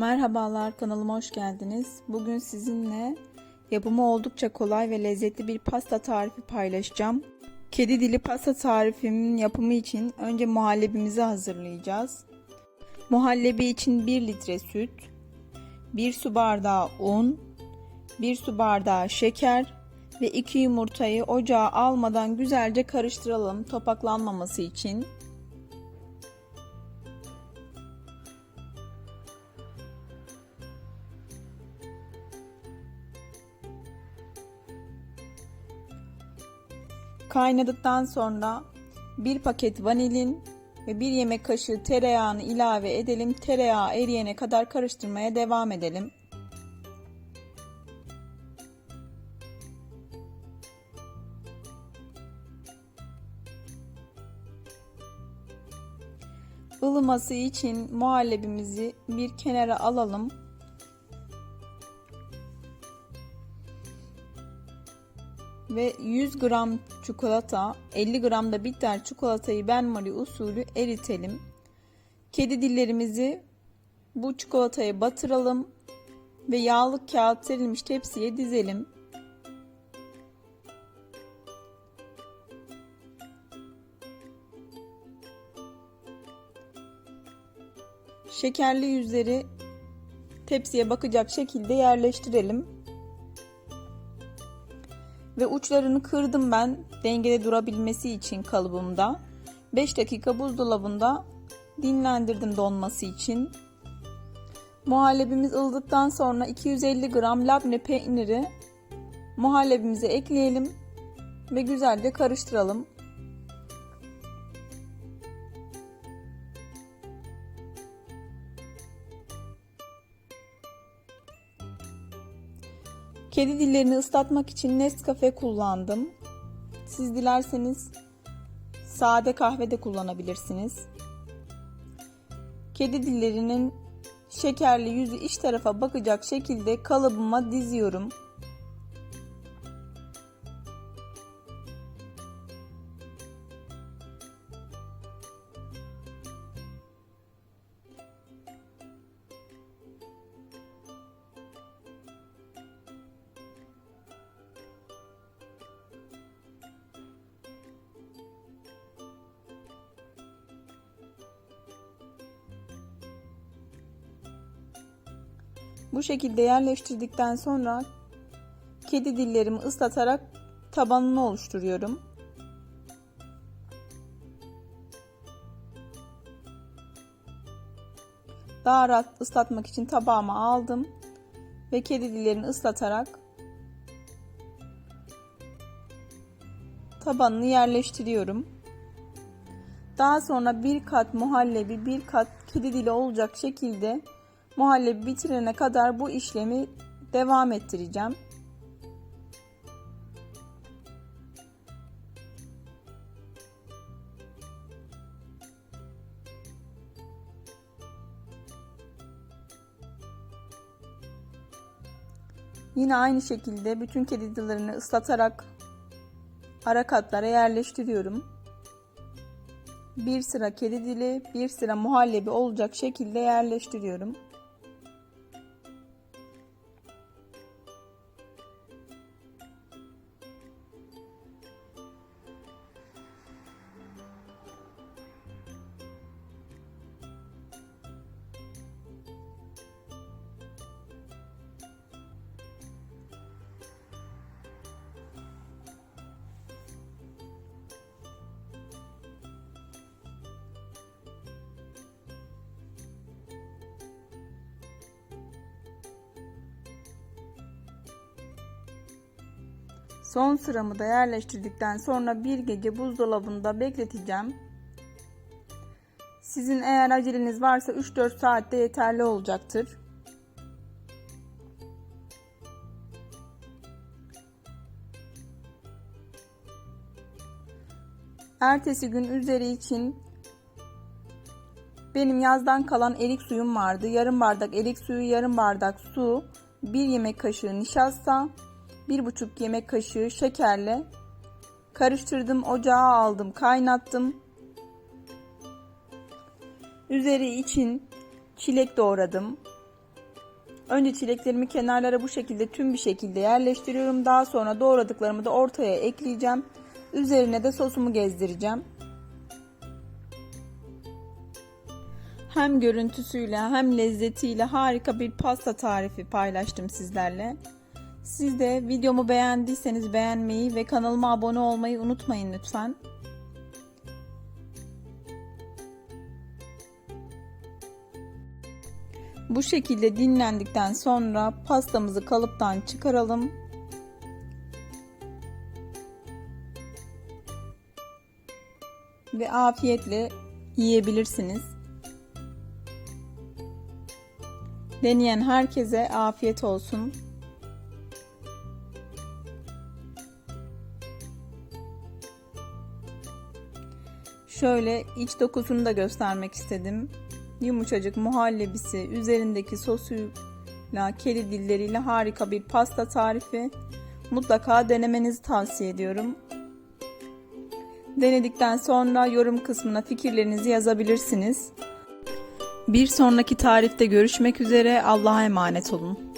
Merhabalar kanalıma hoş geldiniz. Bugün sizinle yapımı oldukça kolay ve lezzetli bir pasta tarifi paylaşacağım. Kedi dili pasta tarifimin yapımı için önce muhallebimizi hazırlayacağız. Muhallebi için 1 litre süt, 1 su bardağı un, 1 su bardağı şeker ve 2 yumurtayı ocağa almadan güzelce karıştıralım topaklanmaması için. Kaynadıktan sonra bir paket vanilin ve bir yemek kaşığı tereyağını ilave edelim. Tereyağı eriyene kadar karıştırmaya devam edelim. ılıması için muhallebimizi bir kenara alalım. Ve 100 gram çikolata, 50 gram da bitter çikolatayı benmari usulü eritelim. Kedi dillerimizi bu çikolataya batıralım ve yağlı kağıt serilmiş tepsiye dizelim. Şekerli yüzleri tepsiye bakacak şekilde yerleştirelim. Ve uçlarını kırdım ben dengede durabilmesi için kalıbımda. 5 dakika buzdolabında dinlendirdim donması için. Muhallebimiz ılıdıktan sonra 250 gram labne peyniri muhallebimize ekleyelim ve güzelce karıştıralım. Kedi dillerini ıslatmak için Nescafe kullandım. Siz dilerseniz sade kahve de kullanabilirsiniz. Kedi dillerinin şekerli yüzü iç tarafa bakacak şekilde kalıbıma diziyorum. Bu şekilde yerleştirdikten sonra kedi dillerimi ıslatarak tabanını oluşturuyorum. Daha rahat ıslatmak için tabağıma aldım ve kedi dillerini ıslatarak tabanını yerleştiriyorum. Daha sonra bir kat muhallebi, bir kat kedi dili olacak şekilde muhallebi bitirene kadar bu işlemi devam ettireceğim. Yine aynı şekilde bütün kedi dillerini ıslatarak ara katlara yerleştiriyorum. Bir sıra kedi dili, bir sıra muhallebi olacak şekilde yerleştiriyorum. Son sıramı da yerleştirdikten sonra bir gece buzdolabında bekleteceğim. Sizin eğer aceleniz varsa 3-4 saatte yeterli olacaktır. Ertesi gün üzeri için benim yazdan kalan erik suyum vardı. Yarım bardak erik suyu, yarım bardak su, bir yemek kaşığı nişasta, 1,5 yemek kaşığı şekerle karıştırdım. Ocağa aldım, kaynattım. Üzeri için çilek doğradım. Önce çileklerimi kenarlara bu şekilde tüm bir şekilde yerleştiriyorum. Daha sonra doğradıklarımı da ortaya ekleyeceğim. Üzerine de sosumu gezdireceğim. Hem görüntüsüyle hem lezzetiyle harika bir pasta tarifi paylaştım sizlerle. Siz de videomu beğendiyseniz beğenmeyi ve kanalıma abone olmayı unutmayın lütfen. Bu şekilde dinlendikten sonra pastamızı kalıptan çıkaralım. Ve afiyetle yiyebilirsiniz. Deneyen herkese afiyet olsun. Şöyle iç dokusunu da göstermek istedim. Yumuşacık muhallebisi, üzerindeki sosuyla, kedi dilleriyle harika bir pasta tarifi. Mutlaka denemenizi tavsiye ediyorum. Denedikten sonra yorum kısmına fikirlerinizi yazabilirsiniz. Bir sonraki tarifte görüşmek üzere. Allah'a emanet olun.